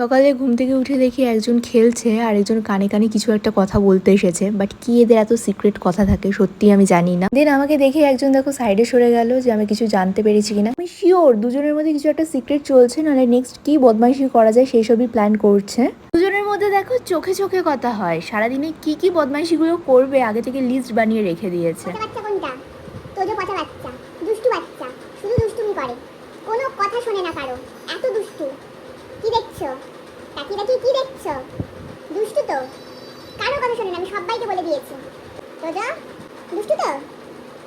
সকালে ঘুম থেকে উঠে দেখি একজন খেলছে আর একজন কানে কানে কিছু একটা কথা বলতে এসেছে বাট কি এদের এত সিক্রেট কথা থাকে সত্যি আমি জানি না। দেন আমাকে দেখে একজন দেখো সাইডে সরে গেল যে আমি কিছু জানতে পেরেছি কিনা। আমি শিওর দুজনের মধ্যে কিছু একটা সিক্রেট চলছে, নাহলে নেক্সট কি বদমাইশি করা যায় সেই সবই প্ল্যান করছে। দুজনের মধ্যে দেখো চোখে চোখে কথা হয়, সারাদিনে কি কি বদমাইশিগুলো করবে আগে থেকে লিস্ট বানিয়ে রেখে দিয়েছে। কোনো কথা না কারও, এত দুষ্টু। দেখছ? তাকিয়ে তাকিয়ে কি দেখছ? দুষ্টু তো? কারও কথা শোনে আমি সবাইকে বলে দিয়েছি। তোজো? দুষ্টু তো?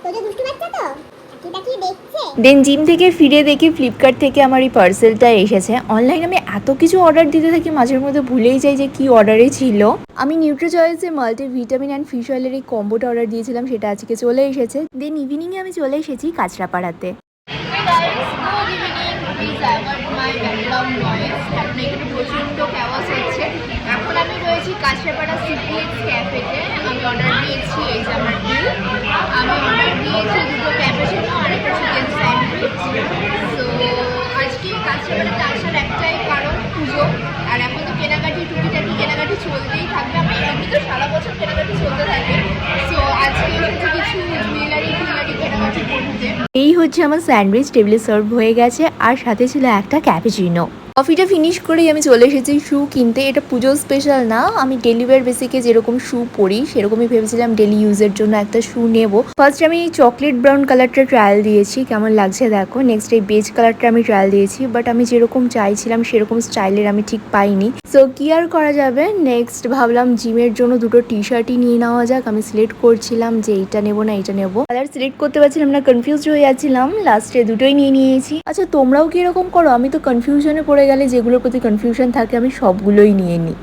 তোজো দুষ্টু বাচ্চা তো? তাকিয়ে তাকিয়ে দেখছে? দেন জিম থেকে ফিরে দেখি ফ্লিপকার্ট থেকে আমার এই পার্সেলটা এসেছে। অনলাইনে আমি এত কিছু অর্ডার দিতে থাকি মাঝের মধ্যে ভুলেই যাই যে কি অর্ডারে ছিল। আমি নিউট্রিচয়েসে মাল্টি ভিটামিন অ্যান্ড ফিশ অয়েলের এই কম্বোটা অর্ডার দিয়েছিলাম সেটা আজকে চলে এসেছে। দেন ইভিনিংয়ে আমি চলে এসেছি কাঁচরাপাড়াতে। Noise. এখন প্রচণ্ড ক্যাওয়াস হচ্ছে। এখন আমি রয়েছি কাছড়াপাড়া সিপিএক্স ক্যাফেতে। আমি অর্ডার দিয়েছি এই যে আমার বিল আমি অর্ডার দিয়েছি দুটো ক্যাপেচিনো আর একটা চিকেন স্যান্ডউইচ তো আজকে কাছড়াপাড়াতে আসার একটাই কারণ পুজো। আর এখন তো কেনাকাটি, টুকিটাকি কেনাকাটি চলতেই থাকবে। আমি এমনি তো সারা বছর কেনাকাটি চলতে থাকে। তো আজকে এসেছি কিছু জুয়েলারি জুয়েলারি কেনাকাটি করতে। এই হচ্ছে আমার স্যান্ডউইচ টেবিলে সার্ভ হয়ে গেছে। আর সাথে ছিল একটা ক্যাপুচিনো কফিটা ফিনিশ করেই আমি চলে এসেছি শু কিনতে। এটা পুজো স্পেশাল না, আমি ডেলি ওয়্যার বেসিকে যেরকম শু পরি, সেরকমই ভেবেছিলাম ডেলি ইউজের জন্য একটা শু নেব। ফার্স্ট আমি চকলেট ব্রাউন কালারটা ট্রায়াল দিয়েছি, কেমন লাগছে দেখো। নেক্সট এই বেজ কালারটা আমি ট্রায়াল দিয়েছি বাট আমি যেরকম চাইছিলাম সেরকম স্টাইলের আমি ঠিক পাইনি। সো কি আর করা যাবে? নেক্সট ভাবলাম জিমের জন্য দুটো টি শার্টই নিয়ে নেওয়া যাক। আমি সিলেক্ট করছিলাম যে এইটা নেব না এইটা নেব। কালার সিলেক্ট করতে পারছিলাম না কনফিউজড হয়ে যাচ্ছিলাম। লাস্টে দুটোই নিয়ে নিয়েছি। আচ্ছা তোমরাও কি এরকম করো? আমি তো কনফিউশনে পড়ে গেলে যেগুলোর প্রতি কনফিউশন থাকে আমি সবগুলোই নিয়ে নিই।